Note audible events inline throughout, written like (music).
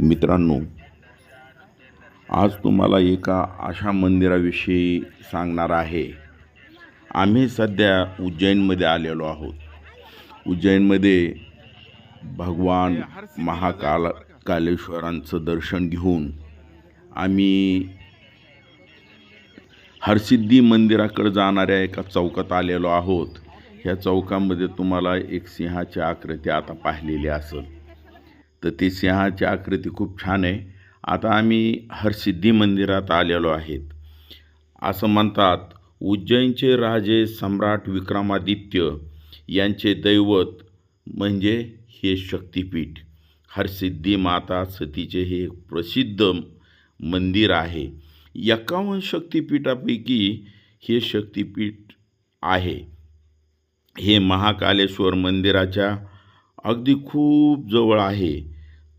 मित्रांनो आज तुम्हाला एका अशा मंदिराविषयी सांगणार आहे. आम्ही सध्या उज्जैनमध्ये आलेलो आहोत. उज्जैनमध्ये भगवान महाकाल कालेश्वरांचं दर्शन घेऊन आम्ही हरसिद्धी मंदिराकडे जाणाऱ्या एका चौकात आलेलो आहोत. ह्या चौकामध्ये तुम्हाला एक सिंहाची आकृती आता पाहिलेली असेल. तर ती सिंहाची आकृती खूप छान आहे. आता आम्ही हरसिद्धी मंदिरात आलेलो आहेत. असं म्हणतात उज्जैनचे राजे सम्राट विक्रमादित्य यांचे दैवत म्हणजे हे शक्तिपीठ. हरसिद्धी माता सतीचे हे एक प्रसिद्ध मंदिर आहे. एकावन्न शक्तिपीठापैकी हे शक्तिपीठ आहे. हे महाकालेश्वर मंदिराच्या अगदी खूप जवळ आहे.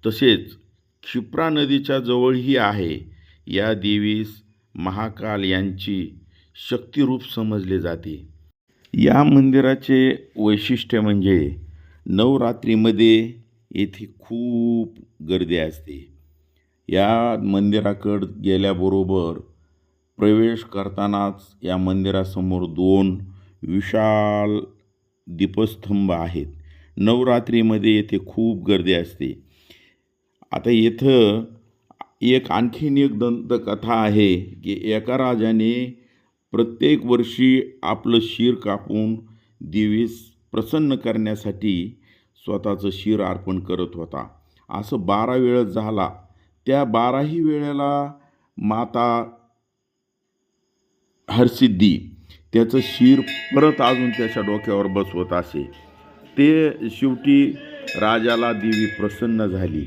तसेच क्षिप्रा नदीच्या जवळही आहे. या देवीस महाकाल यांची शक्तिरूप समजले जाते. या मंदिराचे वैशिष्ट्य म्हणजे नवरात्रीमध्ये येथे खूप गर्दी असते. या मंदिराकडं गेल्याबरोबर प्रवेश करतानाच या मंदिरासमोर दोन विशाल दीपस्तंभ आहेत. नवरात्रीमध्ये येथे खूप गर्दी असते. आता इथं एक आणखीन एक दंतकथा आहे की एका राजाने प्रत्येक वर्षी आपलं शिर कापून देवीस प्रसन्न करण्यासाठी स्वतःचं शिर अर्पण करत होता. असं बारा वेळ झाला. त्या बाराही वेळेला माता हरसिद्धी त्याचं शिर परत अजून त्याच्या डोक्यावर बसवत असे. ते शेवटी राजाला देवी प्रसन्न झाली.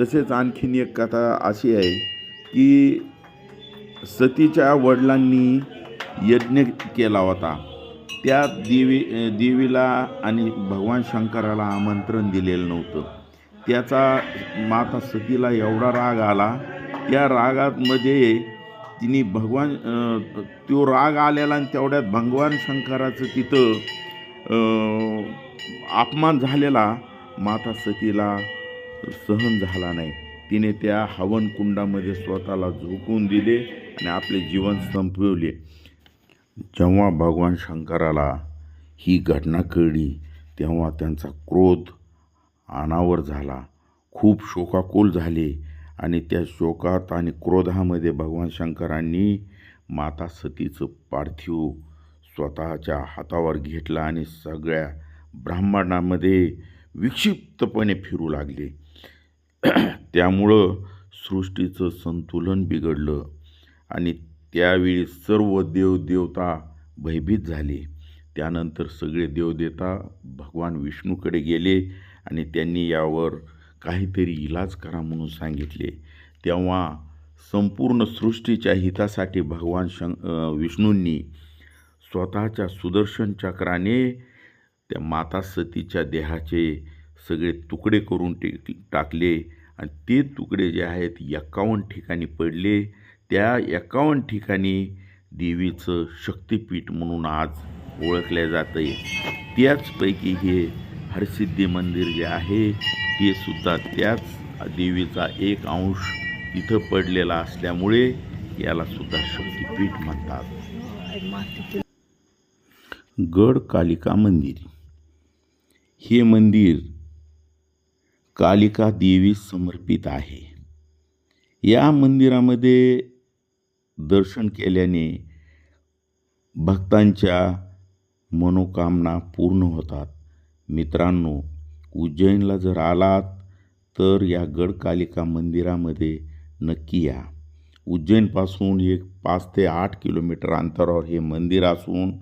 तसेच आणखीन एक कथा अशी आहे की सतीच्या वडिलांनी यज्ञ केला होता. त्या देवी देवीला आणि भगवान शंकराला आमंत्रण दिलेलं नव्हतं. त्याचा माता सतीला एवढा राग आला त्या रागामध्ये तिने भगवान तो राग आलेला आणि तेवढ्यात भगवान शंकराचं तिथं अपमान झालेला माता सतीला सहन झाला नाही. तिने त्या हवनकुंडामध्ये स्वतःला झोकून दिले आणि आपले जीवन संपवले. जेव्हा भगवान शंकराला ही घटना कळली तेव्हा त्यांचा क्रोध अनावर झाला. खूप शोकाकुल झाले आणि त्या शोकात आणि क्रोधामध्ये भगवान शंकरांनी माता सतीचं पार्थिव स्वतःच्या हातावर घेतलं आणि सगळ्या ब्रह्मांडामध्ये विक्षिप्तपणे फिरू लागले. (clears throat) त्यामुळं सृष्टीचं संतुलन बिघडलं आणि त्यावेळी सर्व देवदेवता भयभीत झाले. त्यानंतर सगळे देवदेवता भगवान विष्णूकडे गेले आणि त्यांनी यावर काहीतरी इलाज करा म्हणून सांगितले. तेव्हा संपूर्ण सृष्टीच्या हितासाठी भगवान शं विष्णूंनी स्वतःच्या सुदर्शन चक्राने त्या माता सतीच्या देहाचे सगळे तुकडे करून टे टाकले आणि ते तुकडे जे आहेत एकावन्न ठिकाणी पडले. त्या एकावन्न ठिकाणी देवीचं शक्तिपीठ म्हणून आज ओळखल्या जातं आहे त्याचपैकी हे हरसिद्धी मंदिर जे आहे ते सुद्धा त्याच देवीचा एक अंश इथं पडलेला असल्यामुळे याला सुद्धा शक्तिपीठ म्हणतात. गड कालिका मंदिर. हे मंदिर कालिका देवी समर्पित आहे. या मंदिरामध्ये दर्शन केल्याने भक्तांच्या मनोकामना पूर्ण होतात. मित्रांनो उज्जैनला जर आलात तर या गडकालिका मंदिरामध्ये नक्की या. उज्जैनपासून एक पाच ते आठ किलोमीटर अंतरावर हे मंदिर असून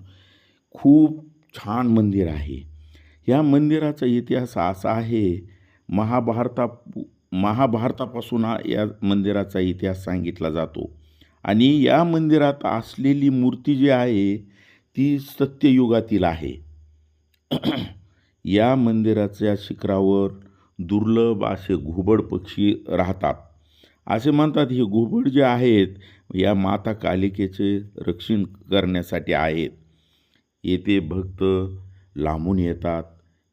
खूप छान मंदिर आहे. या मंदिराचा इतिहास असा आहे महाभारता महाभारतापासून हा या मंदिराचा इतिहास सांगितला जातो. आणि या मंदिरात असलेली मूर्ती जी आहे ती सत्ययुगातील आहे. या मंदिराच्या शिखरावर दुर्लभ असे घुबड पक्षी राहतात. असे म्हणतात हे घुबड जे आहेत या माता कालिकेचे रक्षण करण्यासाठी आहेत. येथे भक्त लांबून येतात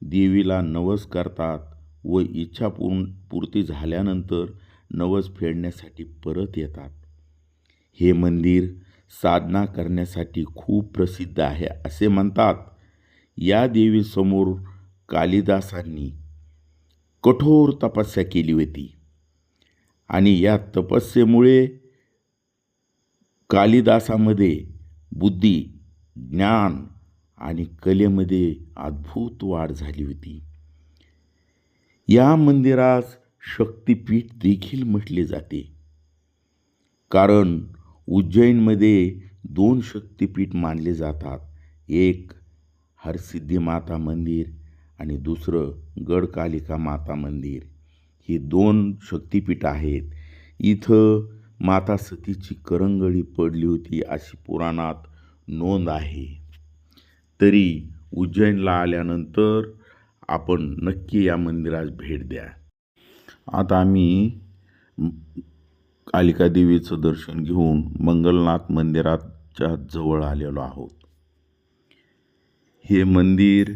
देवीला नवस करतात व इच्छा पूर्ण पूर्ती झाल्यानंतर नवस फेडण्यासाठी परत येतात. हे मंदिर साधना करण्यासाठी खूप प्रसिद्ध आहे असे म्हणतात. या देवीसमोर कालिदासांनी कठोर तपस्या केली होती आणि या तपस्येमुळे कालिदासामध्ये बुद्धी ज्ञान आणि कलेमध्ये अद्भुत वाढ झाली होती. या मंदिरास शक्तिपीठ देखील म्हटले जाते. कारण उज्जैनमध्ये दोन शक्तिपीठ मानले जातात. एक हरसिद्धी माता मंदिर आणि दुसरं गडकालिका माता मंदिर. ही दोन शक्तिपीठ आहेत. इथं माता सतीची करंगळी पडली होती अशी पुराणात नोंद आहे. तरी उज्जैनला आल्यानंतर आपण नक्की या मंदिरास भेट द्या. आता आम्ही कालिका देवीचं दर्शन घेऊन मंगलनाथ मंदिराच्या जवळ आलेलो आहोत. हे मंदिर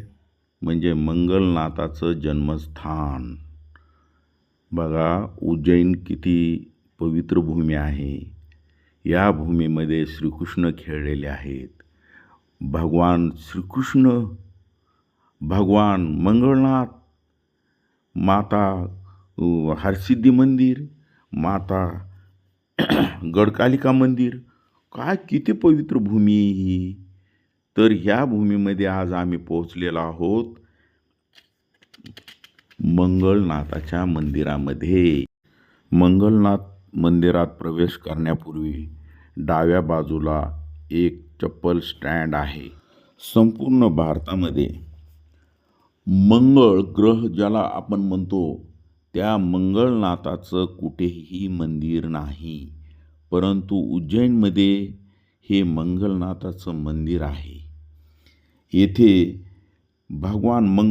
म्हणजे मंगलनाथाचं जन्मस्थान. बघा उज्जैन किती पवित्र भूमी आहे. या भूमीमध्ये श्रीकृष्ण खेळलेले आहेत. भगवान श्रीकृष्ण भगवान मंगळनाथ माता हरसिद्धी मंदिर माता (clears throat) गडकालिका मंदिर. काय किती पवित्र भूमी आहे ही. तर ह्या भूमीमध्ये आज आम्ही पोहोचलेलो आहोत मंगलनाथाच्या मंदिरामध्ये. मंगलनाथ मंदिरात प्रवेश करण्यापूर्वी डाव्या बाजूला एक चप्पल स्टँड आहे. संपूर्ण भारतामध्ये मंगळ ग्रह ज्याला आपण म्हणतो त्या मंगळनाथाचं कुठेही मंदिर नाही. परंतु उज्जैनमध्ये हे मंगलनाथाचं मंदिर आहे. येथे भगवान मंगळ